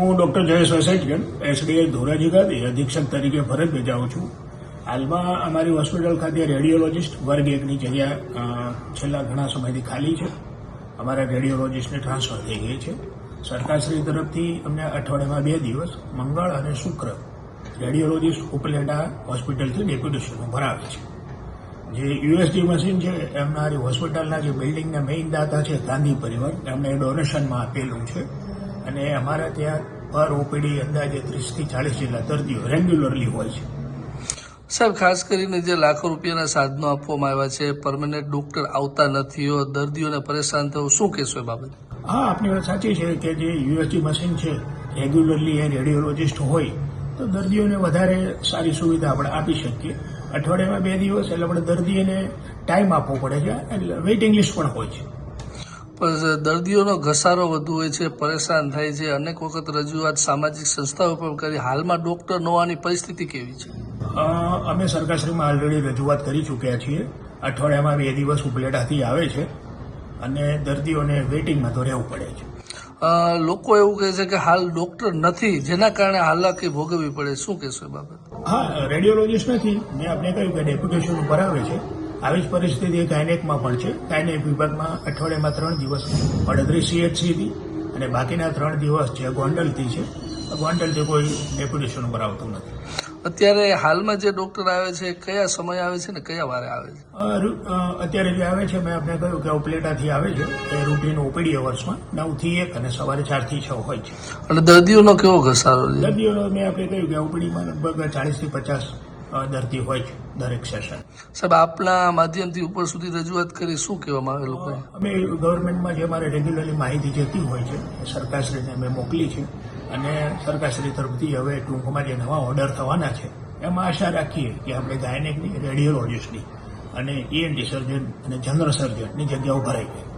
હું doctor Jayesh Vasejagar SDI Dhoraji ખાતે અધિક્ષક તરીકે ફરજ બજાવું છું. હાલમાં અમારી હોસ્પિટલ ખાતે રેડિયોલોજિસ્ટ વર્ગ એકની જગ્યા છેલ્લા ઘણા સમયથી ખાલી છે. અમારા રેડિયોલોજિસ્ટને ટ્રાન્સફર થઈ ગઈ છે. સરકારશ્રી તરફથી અમને અઠવાડિયામાં બે દિવસ, મંગળ અને શુક્ર, રેડિયોલોજિસ્ટ ઉપલેટા હોસ્પિટલથી ડેપ્યુટેશનો ભરાવે છે. જે યુએસડી મશીન છે, એમના હોસ્પિટલના જે બિલ્ડિંગના મેઇન દાતા છે, ગાંધી પરિવાર, એમને ડોનેશનમાં આપેલું છે. અને અમારા ત્યાં પર ઓપીડી અંદાજે ત્રીસથી ચાલીસ જેટલા દર્દીઓ રેગ્યુલરલી હોય છે. સાહેબ ખાસ કરીને જે લાખો રૂપિયાના સાધનો આપવામાં આવ્યા છે પરમનન્ટ ડોક્ટર આવતા નથી દર્દીઓને પરેશાન થવું શું કહેશો એ બાબતે? હા આપની વાત સાચી છે કે જે યુએસજી મશીન છે રેગ્યુલરલી એ રેડિયોલોજિસ્ટ હોય તો દર્દીઓને વધારે સારી સુવિધા આપણે આપી શકીએ. અઠવાડિયામાં બે દિવસ એટલે આપણે દર્દીને ટાઈમ આપવો પડે છે એટલે વેઇટિંગ લિસ્ટ પણ હોય છે. દર્દીઓનો ઘસારો વધુ હોય છે પરેશાન થાય છે. અનેક વખત રજૂઆત સામાજિક સંસ્થાઓ પણ કરી. હાલમાં ડોક્ટર ન હોવાની પરિસ્થિતિ કેવી છે? અમે સરકારશ્રીમાં ઓલરેડી રજૂઆત કરી ચૂક્યા છીએ. અઠવાડિયામાં બે દિવસ ઉપલેટાથી આવે છે અને દર્દીઓને વેઇટિંગમાં તો રહેવું પડે છે. લોકો એવું કહે છે કે હાલ ડોક્ટર નથી જેના કારણે હાલાકી ભોગવવી પડે. શું કહેશો એ બાબતે? હા રેડિયોલોજીસ્ટ નથી. મેં આપને કહ્યું કે ડેપ્યુટેશન ઉપર આવે છે. આવી જ પરિસ્થિતિ ગાયનેકમાં પણ છે. ગાયનેક વિભાગમાં અઠવાડિયામાં ત્રણ દિવસ પડદરી સીએચસીથી અને બાકીના ત્રણ દિવસ જે ગોંડલથી છે ગોંડલથી કોઈ ડેપ્યુટેશન ઉપર આવતું નથી. અત્યારે હાલમાં જે ડોક્ટર આવે છે કયા સમય આવે છે ને કયા વારે આવે છે? અત્યારે જે આવે છે મેં આપને કહ્યું કે ઉપલેટાથી આવે છે એ રૂટીન ઓપીડી અવર્સમાં નવથી એક અને સવારે ચારથી છ હોય છે. અને દર્દીઓનો કેવો ઘસારો દર્દીઓનો મેં આપણે કહ્યું કે ઓપીડીમાં લગભગ ચાળીસથી પચાસ દર્દી હોય છે દરેક સેશન. સાહેબ આપના માધ્યમથી ઉપર સુધી રજૂઆત કરી શું કહેવામાં આવે લોકો અમે ગવર્મેન્ટમાં જે અમારે રેગ્યુલરલી માહિતી જતી હોય છે સરકારશ્રીને અમે મોકલી છે. અને સરકારશ્રી તરફથી હવે ટૂંકમાં જે નવા ઓર્ડર થવાના છે. એમાં આશા રાખીએ કે આપણે ગાયનેકની રેડિયોલોજીસ્ટની અને ઈએનટી સર્જન અને જનરલ સર્જનની જગ્યાઓ ભરાઈ ગઈ